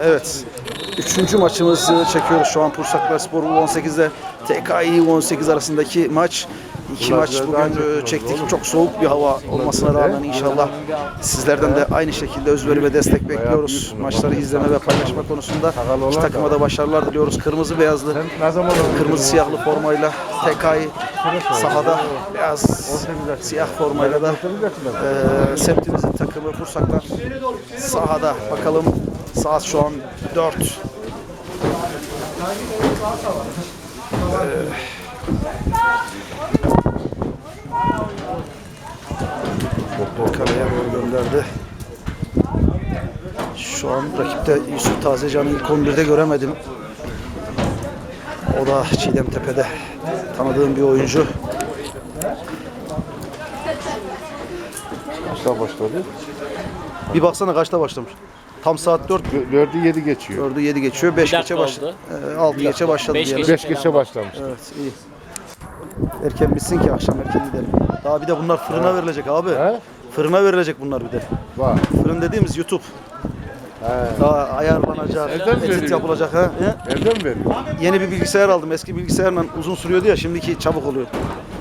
Evet. Üçüncü maçımızı çekiyoruz şu an Pursaklar Spor U18'de TKİ U18 arasındaki maç. İki maç bugün e, çektik. Çok soğuk bir hava olmasına rağmen inşallah sizlerden de aynı şekilde özveri ve destek bekliyoruz. Maçları izleme ve paylaşma konusunda iki takıma da başarılar diliyoruz. Kırmızı beyazlı, kırmızı siyahlı formayla TKİ sahada beyaz siyah formayla da e, semtimizin takımı Pursaklar sahada. Bakalım saat şu an 4. Kaleye doğru gönderdi. Şu an rakipte Yusuf Tazecan'ı ilk 11'de göremedim. O da Çiğdem Tepe'de tanıdığım bir oyuncu. Kaçta başladı? Bir baksana kaçta başlamış. Tam saat 4, Dö- Dördü yedi geçiyor. 4'ü 7 geçiyor. 5 dakika geçe başladı. oldu. 6 geçe başladı Beş diyelim. geçe. Beş geçe başlamış. Evet iyi. Erken bitsin ki akşam erken gidelim. Daha bir de bunlar fırına verilecek abi. He? Fırına verilecek bunlar bir de. Var. Fırın dediğimiz YouTube. He. Daha ayarlanacak, Evden edit veriyor. yapılacak. Ha? He? Evde mi veriyor? Yeni bir bilgisayar aldım. Eski bilgisayarla uzun sürüyordu ya şimdiki çabuk oluyor.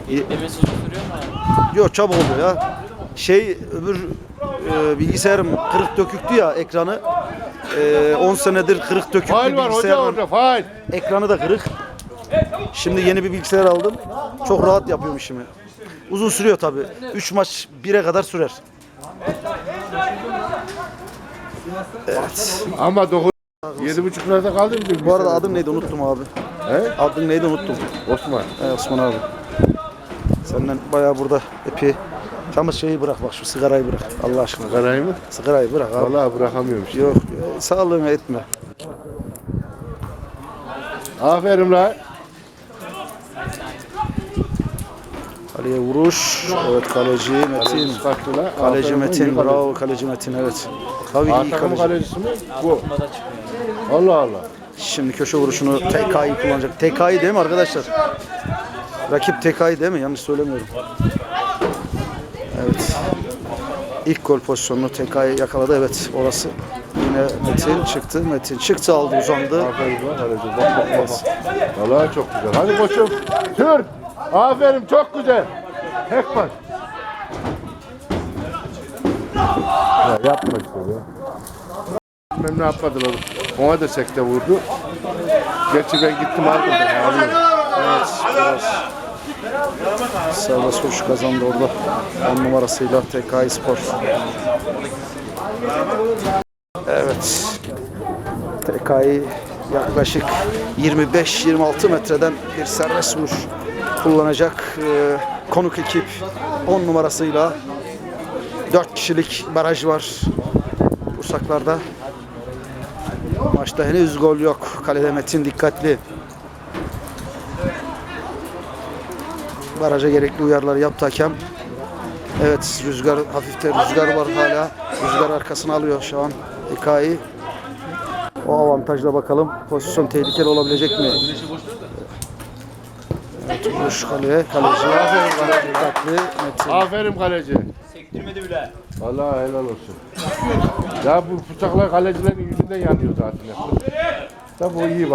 Demesi uzun sürüyor mu? Yok çabuk oluyor ya. Şey öbür e, bilgisayarım kırık döküktü ya ekranı. E, 10 senedir kırık dökük Fail bir var hoca orada fail. ekranı da kırık. Şimdi yeni bir bilgisayar aldım. Çok rahat yapıyorum işimi. Uzun sürüyor tabi. 3 maç 1'e kadar sürer. Evet. Ama dokuz. Yedi buçuk lirada kaldı mı? Bu arada adın neydi unuttum abi. He? Adın neydi unuttum. Osman. He, Osman abi. Senden bayağı burada epi. Tam şeyi bırak bak şu sigarayı bırak Allah aşkına. Karayı mı? Sigarayı bırak abi. Vallahi bırakamıyorum işte. Yok e, sağlığına etme. Aferin lan. Kaleye vuruş. Evet kaleci Metin. Kaleci. Kaleci Metin. Bravo kaleci Metin evet. Tabii iyi Arkamın kaleci. kalecisi mi? Bu. Allah Allah. Şimdi köşe vuruşunu TK'yi kullanacak. TK'yi değil mi arkadaşlar? Rakip TK'yi değil mi? Yanlış söylemiyorum. İlk gol pozisyonunu TK'yi yakaladı. Evet orası. Yine Metin çıktı. Metin çıktı aldı uzandı. Aferin. Bak bak bak. bak. Vallahi çok güzel. Hadi koçum. Türk. Aferin çok güzel. Tek baş. Ya yapma işte ya. Ben ne yapmadılar. Ona da sekte vurdu. Gerçi ben gittim aldım. Ben alıyorum. Evet. Serbest vuruş kazandı orada. 10 numarasıyla TK'yi Spor. Evet. TK'yi yaklaşık 25-26 metreden bir serbest vuruş kullanacak. Ee, konuk ekip 10 numarasıyla 4 kişilik baraj var Bursaklar'da. Maçta henüz gol yok. Kalede Metin dikkatli. Baraja gerekli uyarıları yaptı hakem. Evet rüzgar hafifte rüzgar var hala. Rüzgar arkasına alıyor şu an Ekayi. O avantajla bakalım pozisyon tehlikeli olabilecek mi? Evet vuruş kaleye kaleci. Dikkatli Metin. Aferin kaleci. Sektirmedi bile. Vallahi helal olsun. ya bu bıçaklar kalecilerin yüzünden yanıyor zaten. Tabii o iyi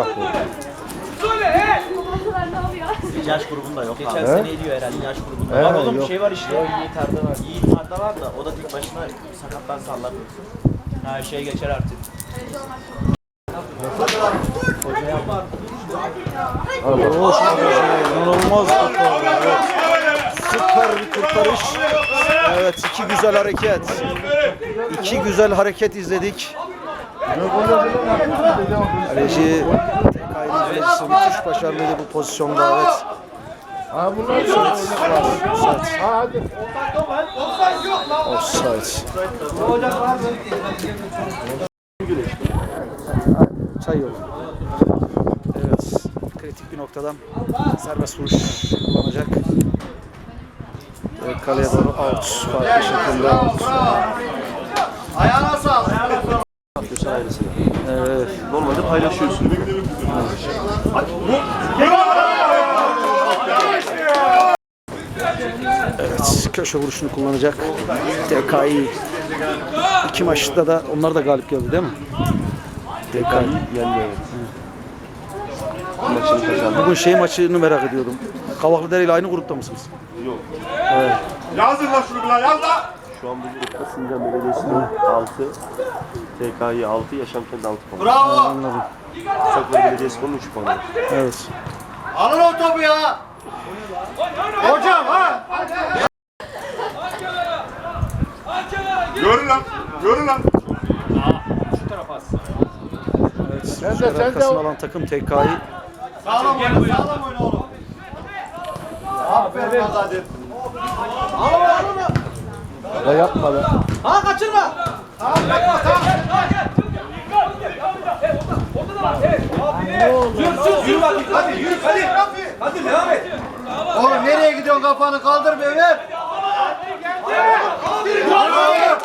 bak. Yaş grubunda yok Geçen abi. sene diyor herhalde yaş grubunda. He, Var oğlum bir yok. şey var işte. Yiğit Arda var. Yiğit Arda var da o da tek başına sakattan sallamıyor. Her şey geçer artık. Hoş İnanılmaz kurtarış. Evet. Süper bir kurtarış. Evet iki güzel hareket. İki güzel hareket izledik. Kaleci TK'nin kalecisi müthiş başarılıydı bu pozisyonda evet. Ha bunlar Offside. Ha hadi. Offside. Çay yolu. Evet. Kritik bir noktadan serbest vuruş kullanacak. Evet, kaleye doğru out. Farklı şekilde out. Evet. Normalde paylaşıyorsun. Köşe vuruşunu kullanacak. TK'yi iki maçta da onlar da galip geldi değil mi? TK'yi yendi evet. Maçını kazandı. Bugün şey maçını merak ediyordum. Kavaklıdere ile aynı grupta mısınız? Yazın lan şunu bir lan yaz lan. Şu an bu grupta Sincan Belediyesi'nin 6, TK'yi 6, Yaşamkent 6 puan. Bravo. Anladım. Saklar Belediyesi'nin 3 puan. Evet. Alın o topu ya. Hocam ha. Yürü lan. Yürü lan. Evet. Sen de, Rüzgar sen de arkasına o- alan takım TK'yi Sağlam oyna, sağlam oyna oğlum. Aferin Kadir. Ya yapma be. Ha kaçırma. Oğlum nereye gidiyorsun kafanı kaldır be Ömer. Vurdurma.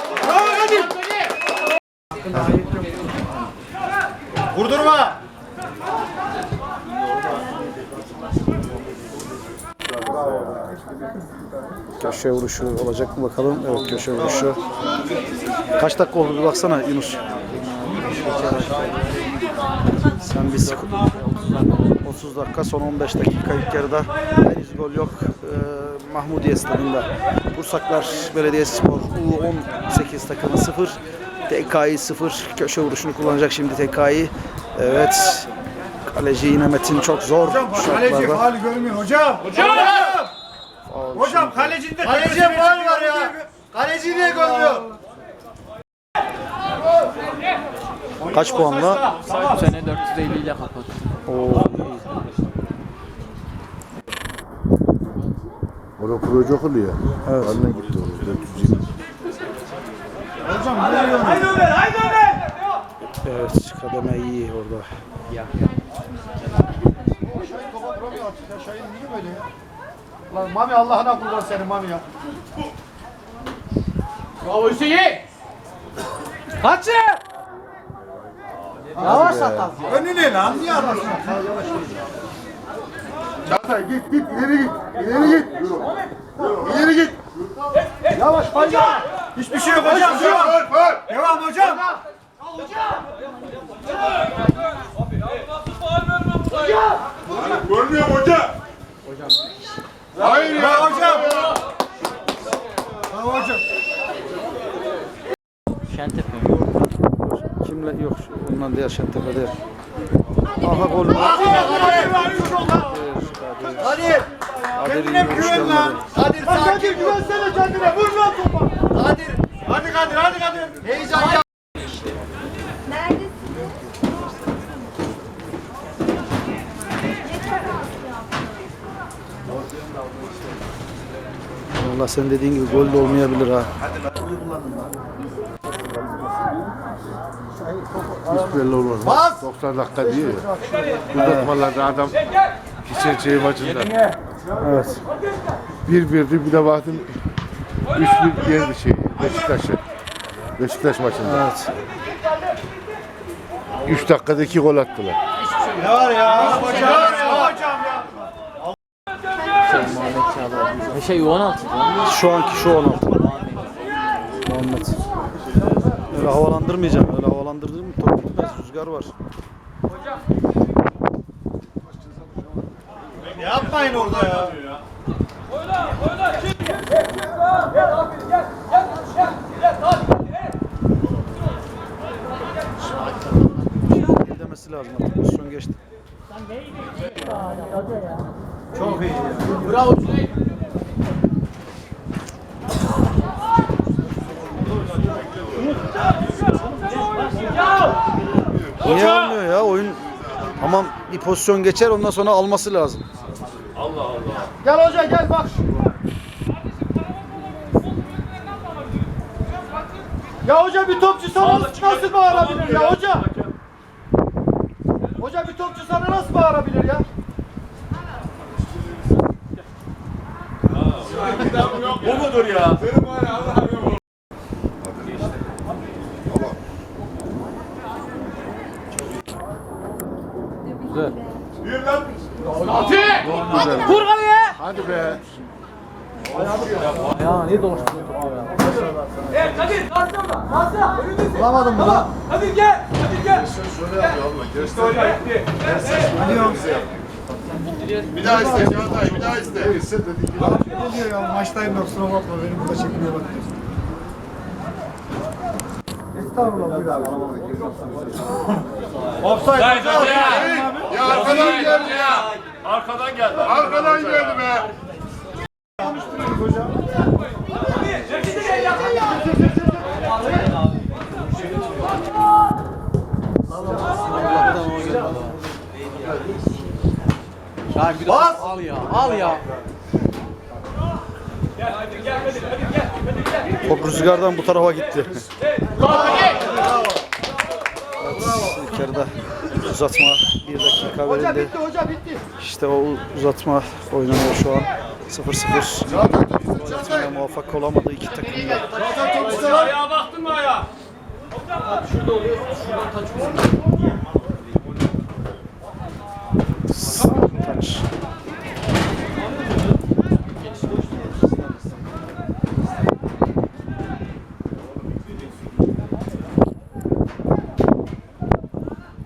Köşe vuruşu olacak mı bakalım. Evet köşe vuruşu. Kaç dakika oldu bir baksana Yunus. Sen biz 30 dakika son 15 dakika ilk yarıda henüz gol yok. Ee, Mahmudiye stadında Bursaklar Belediyespor U18 takımı 0 TK'yi 0 köşe vuruşunu kullanacak şimdi TK'yi. Evet. Kaleci yine Metin çok zor şartlarda. hali görmüyor hocam. Hocam. Hocam kalecinde Kaleciye faul var ya. Kaleci niye görmüyor? Kaç puanla? Bu sene 450 ile kapattı. Oo, Orada proje oluyor. Evet. Anne gitti oraya. 420. Evet, kademe iyi orada. Lan Mami Allah'ına kurban senin Mami ya. Bravo Hüseyin! Kaçı! Önüne lan niye arasın? Çağatay git git ileri git. İleri git. İleri git. Yavaş fayda. Hiçbir şey yok hocam. Devam. Devam hocam. Görmüyor mu hocam? Hocam. Hayır ya hocam. Bravo hocam. Şentepe. Kimle yok, ondan değil, Şentepe değil. Aha gol. Kadir. Kendine güven lan. Kadir sakin. güvensene kendine. Vur lan topa. Kadir. Hadi Kadir hadi Kadir. Heyecan yap. Valla sen dediğin gibi gol de olmayabilir ha. Hiç belli olmaz. Bas. 90 dakika diyor ya. Uzatmalarda adam geçen şey maçında. Evet. 1-1'di bir de baktım 3-1 yendi şey Beşiktaş'ı. Beşiktaş maçında. Evet. 3 dakikada 2 gol attılar. Ne var ya? Hocam ya. Hocam ya. Şey U16. Şu anki şu 16. Muhammed. Öyle havalandırmayacağım. Öyle havalandırdığım top gitmez. Rüzgar var. Yapmayın orada ya. Demesi lazım. Pozisyon geçti. Bravo Cüneyt. Niye olmuyor ya? Oyun tamam bir pozisyon geçer ondan sonra alması lazım. Gel hoca gel bak. Ya hoca bir topçu sana nasıl bağırabilir ya hoca? Hoca bir topçu sana nasıl bağırabilir ya? Bu mudur ya? Hadi be. Ya niye dolaştın? Bulamadım mı lan? Bir daha iste bir daha iste. Ne diyor ya? Maçtayım da kusura bakma benim burada çekmiyor bak. Estağfurullah bir daha. Offside. Ya arkadan geldi ya. Arkadan geldi. Arkadan geldi be. Ya bir Bas. al ya. Al ya. Top rüzgardan bu tarafa gitti. Evet, ilk yarıda uzatma bir dakika verildi. Hoca bitti. İşte o uzatma oynanıyor şu an. 0-0. Uzatmaya muvaffak olamadı iki takım da. Ayağa baktın mı ayağa? Taç.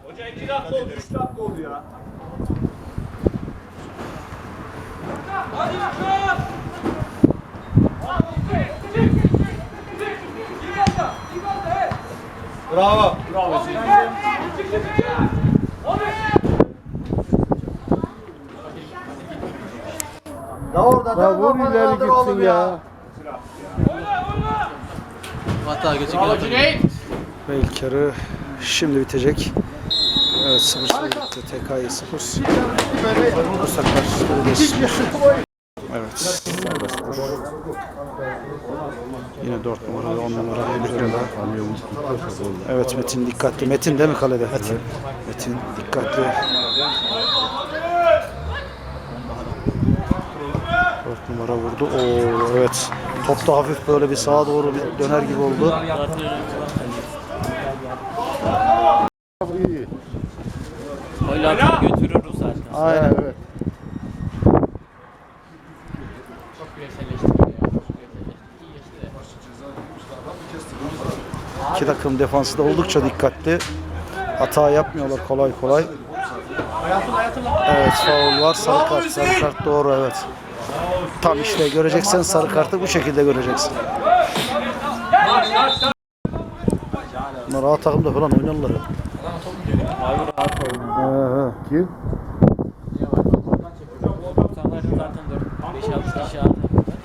Hoca 2 dakika oldu 3 dakika oldu ya. Bravo. Bravo. Ya orada Ya da vur ileri gitsin ya. Hata geçecek. İlk yarı şimdi bitecek. Evet 0-0 bitti. TK'yı 0. Bursaklar Belediyesi 0. Evet. serbest vuruş. Yine 4 numaralı 10 numaralı Emirhan'da. Evet Metin dikkatli. Metin değil mi kalede? Metin. Metin dikkatli. 4 numara vurdu. Oo evet. Top da hafif böyle bir sağa doğru bir döner gibi oldu. İyi. Öyle atıp götürürüz zaten. Aynen. Evet. Çok güneşelleşti. Çok güneşelleşti. İyi geçti. İki takım defansı da oldukça dikkatli. Hata yapmıyorlar kolay kolay. Evet faul var. Sarı kart. Sarı kart doğru evet. Tam işte göreceksen sarı kartı bu şekilde göreceksin. Bunlar A takımda falan oynarlar. he. Kim? Kaptanların zaten 4 5 6 kişi aldı.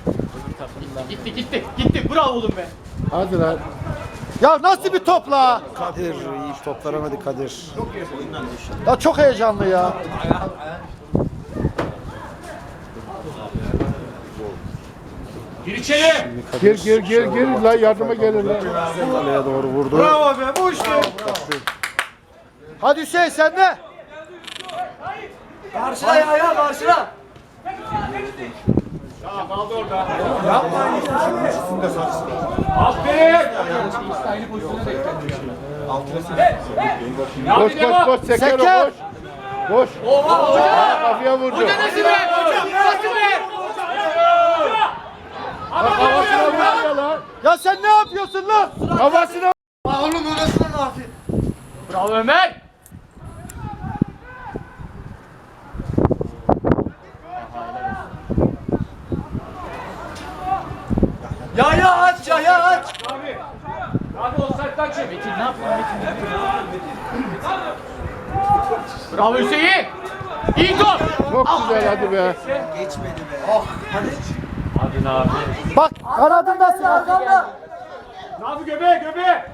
Öbür takımdan. Gitti gitti. Gitti. Bravo oğlum be. Hadi lan. Ya nasıl bir topla? Kadir iyi top veremedi Kadir. Ya çok heyecanlı ya. Gir içeri. Gir gir gir gir lan yardıma gelin lan. Kaleye doğru vurdu. Bravo be bu işte. Hadi Hüseyin sen de. Karşıla ya ya karşıla. Aferin. Koş koş koş seker Seker. koş. Koş. Aa, Kafaya vurdu. Nasıl be? Nasıl be? Kafasına vuruyor lan. Ya sen ne yapıyorsun lan? Kafasına Oğlum öylesine ne yapayım? Bravo Ömer. Ya ya aç ya ya aç. Abi. Abi offside'dan çek. Metin ne yaptın Metin? Bravo Hüseyin. İyi top. Çok güzel hadi be. Bak kanadındasın arkanda. Abi göbeğe göbeğe.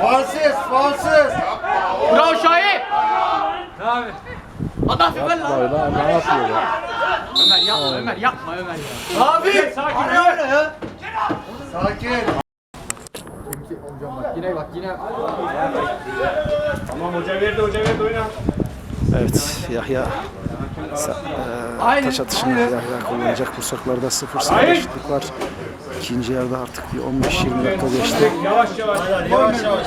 Falsiz falsiz. Bravo Şahin. Adam Ömer lan. Lan ne yapıyor lan? Ömer yapma Ömer yapma Ömer ya. Abi. Sakin ol. ya? Sakin. Yine bak yine. Tamam hoca verdi hoca verdi oyna. Evet Yahya sa- e, taç atışını Yahya kullanacak. Bursaklarda 0-0 eşitlik var. İkinci yarıda artık bir 15-20 dakika geçti. Yavaş yavaş. Yavaş yavaş.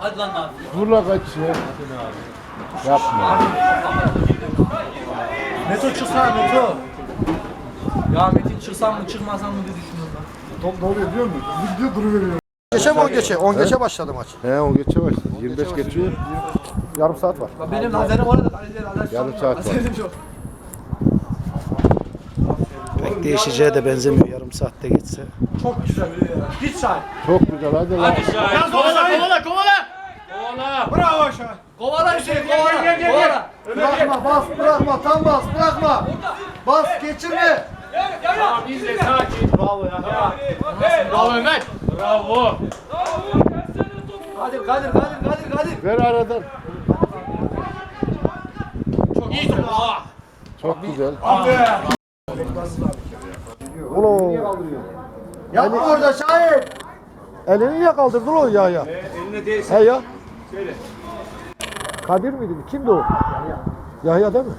Hadi lan abi. Dur la kaç ya. Yapma. Meto çıksana Meto. Ya Metin çıksam mı çıkmasam mı diye düşünüyorum ben. Top ne oluyor biliyor musun? Gidiyor duruveriyor. Geçe mi 10 geçe? 10 geçe başladı maç. He o geçe başladı. 25 geçiyor. Yarım saat var. Benim lazerim orada kaleciler lazer Yarım saat var. yok. Pek değişeceğe de benzemiyor yarım saatte geçse. Çok güzel. Git Şahin. Çok güzel hadi lan. Şahin kovala kovala kovala. Kovala. Bravo Şahin. Kovala Hüseyin kovala. Kovala. Bırakma bas bırakma tam bas bırakma. Bas geçirme. Tamam izle sakin. Bravo ya. Bravo Ömer. Bravo. Kadir Kadir Kadir Kadir Kadir. Ver aradan. Çok iyi top. Çok güzel. Ulo. Yapma orada Şahin. Elini niye kaldırdın o ya ya? Eline değsin. He ya. Kadir miydi? Kimdi o? Yahya değil mi?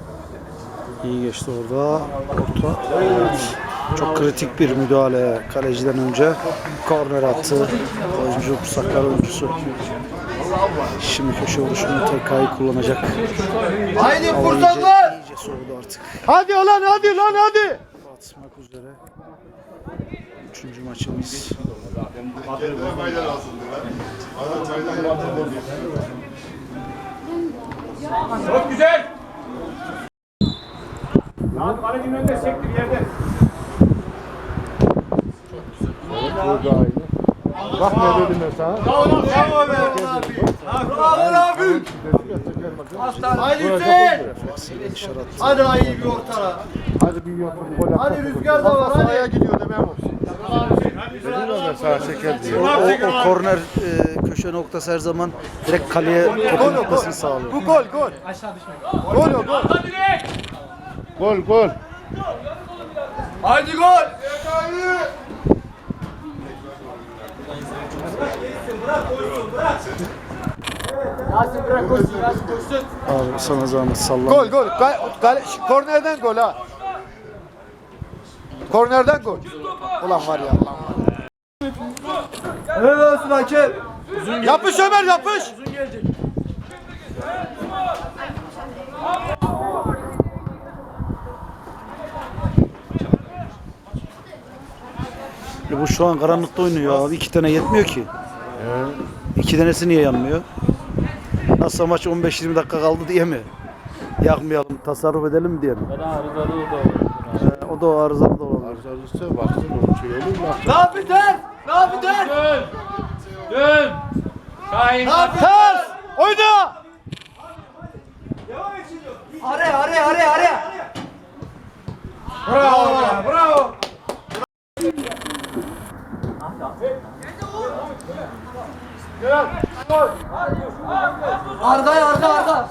İyi geçti orada. Orta. Evet. Çok kritik bir müdahale kaleciden önce. Korner attı. Oyuncu Pusaklar oyuncusu. Şimdi köşe vuruşunu TK'yı kullanacak. Haydi iyice, soğudu artık. Hadi lan hadi lan hadi. Atmak üzere. Üçüncü maçımız. Çok güzel. Burada aynı. Bak ne dedim ben sana. Bravo be abi. Bravo abi. Haydi Hüseyin. Hadi iyi bir ortala. Hadi bir gol Hadi rüzgar da var hadi. gidiyor demem o. Diye. O, o, korner e, köşe noktası her zaman direkt kaleye topun gitmesini sağlıyor. Bu gol gol. Aşağı düşmek. Gol o gol. Gol gol. Haydi gol. Yasin bırak koşsun Yasin koşsun. Abi sana zahmet sallama. Gol gol. Gal, gal, kornerden gol ha. Kornerden gol. Ulan var ya ulan var. Evet olsun hakem. Yapış Ömer yapış. E bu şu an karanlıkta oynuyor abi. İki tane yetmiyor ki. İki tanesi niye yanmıyor? Nasıl maç 15-20 dakika kaldı diye mi? Yakmayalım, tasarruf edelim diye mi? Ben arızalı da o da o arızalı da olabilir. Arızalısı baksın o şey olur mu? Ne yapacağız? Ne yapacağız? Dön. Dön. Şahin. Ters. Oyna. Araya araya araya araya. Bravo be, bravo. Arkaya arka arka.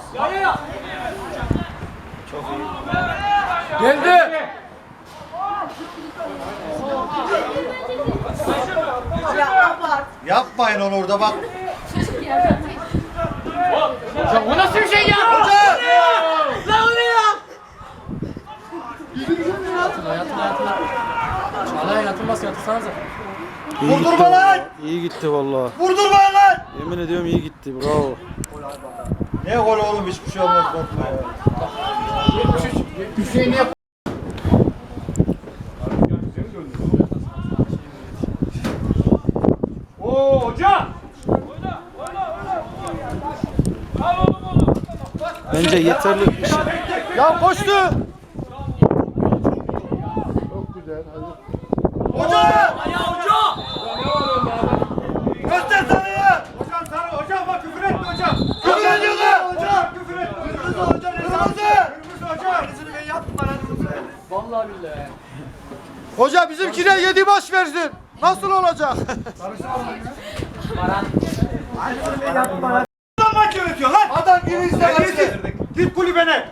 Geldi. Yapmayın onu orada bak. Ya o nasıl bir şey ya? Hoca! Lan o ne ya? Yatın yatın yatın. Çağlayan yatılmaz yatırsanıza. İyi gitti Vurdurma lan! vallahi. İyi gitti vallahi. Vurdurma lan. Yemin ediyorum iyi gitti. Bravo. Ne gol oğlum hiçbir şey olmaz korkma ya. Hüseyin yap. Oo hoca. Bence yeterli. bir şey. Ya koştu. Çok güzel. Hadi. Hoca. Göster sarıyı. Hocam sarı hocam bak küfür etme hocam. Küfür ediyorlar. Hocam küfür etme. Kırmızı hocam. Kırmızı. Kırmızı hocam. Kırmızı ben yapma lan. Vallahi billahi. Hoca bizimkine yedi baş versin. Nasıl olacak? Adam maç yönetiyor lan. Adam gibi izle. Git kulübene.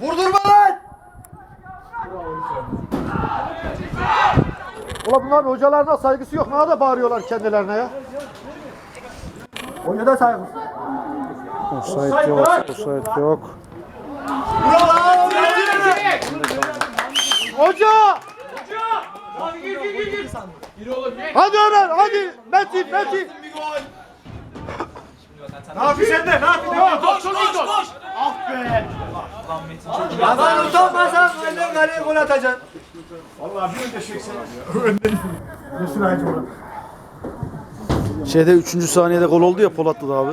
Vurdurma lan! Ulan bunlar hocalarına saygısı yok. Bana da bağırıyorlar kendilerine ya. Hoca da saygısı. Offside yok. Offside yok. Hoca! Hadi Ömer hadi. Metin Metin. Ne yapıyorsun sen de? Ne yapıyorsun? Koş koş koş! Ah be! Ya ben utanmasam önden kaleye gol atacaksın. Şeyde 3. saniyede gol oldu ya Polat'ta da abi.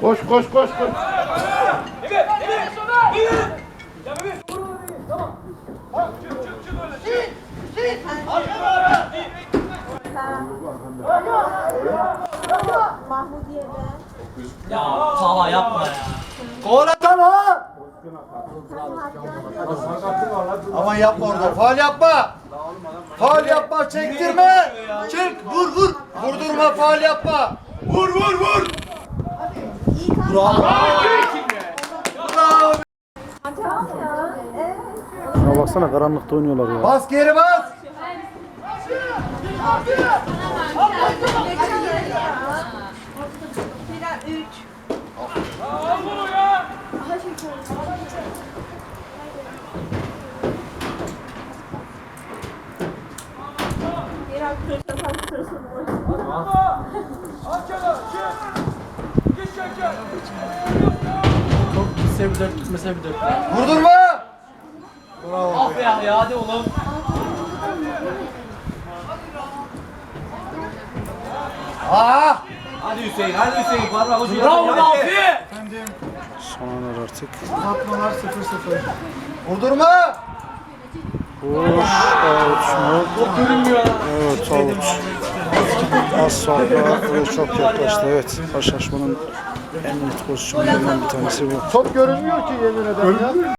Koş koş koş koş. Mahmudiye'den. Ya Tava yapma ya. Gol atan ha! Aman yapma orada. Faal yapma. Faal yapma. Çektirme. Çek. Vur vur. Vurdurma. Faal yapma. Vur vur vur. İyi Bravo. Bravo. Şuna baksana karanlıkta oynuyorlar ya. Bas geri bas. Biraz üç. Biraz kırsa kırsın. Çok gitse bir dört, gitmese bir dört. Vurdurma. Ah be ya, ya hadi oğlum. Aa. Hadi Hüseyin, hadi Hüseyin. Parmak ucu Bravo Rafi. Son anlar artık. Vurdurma. Vuruş. Out mu? Evet out. Az sonra ve çok yaklaştı. Evet. Karşılaşmanın en net pozisyonlarından bir tanesi bu. Top görünmüyor ki yemin ederim ya.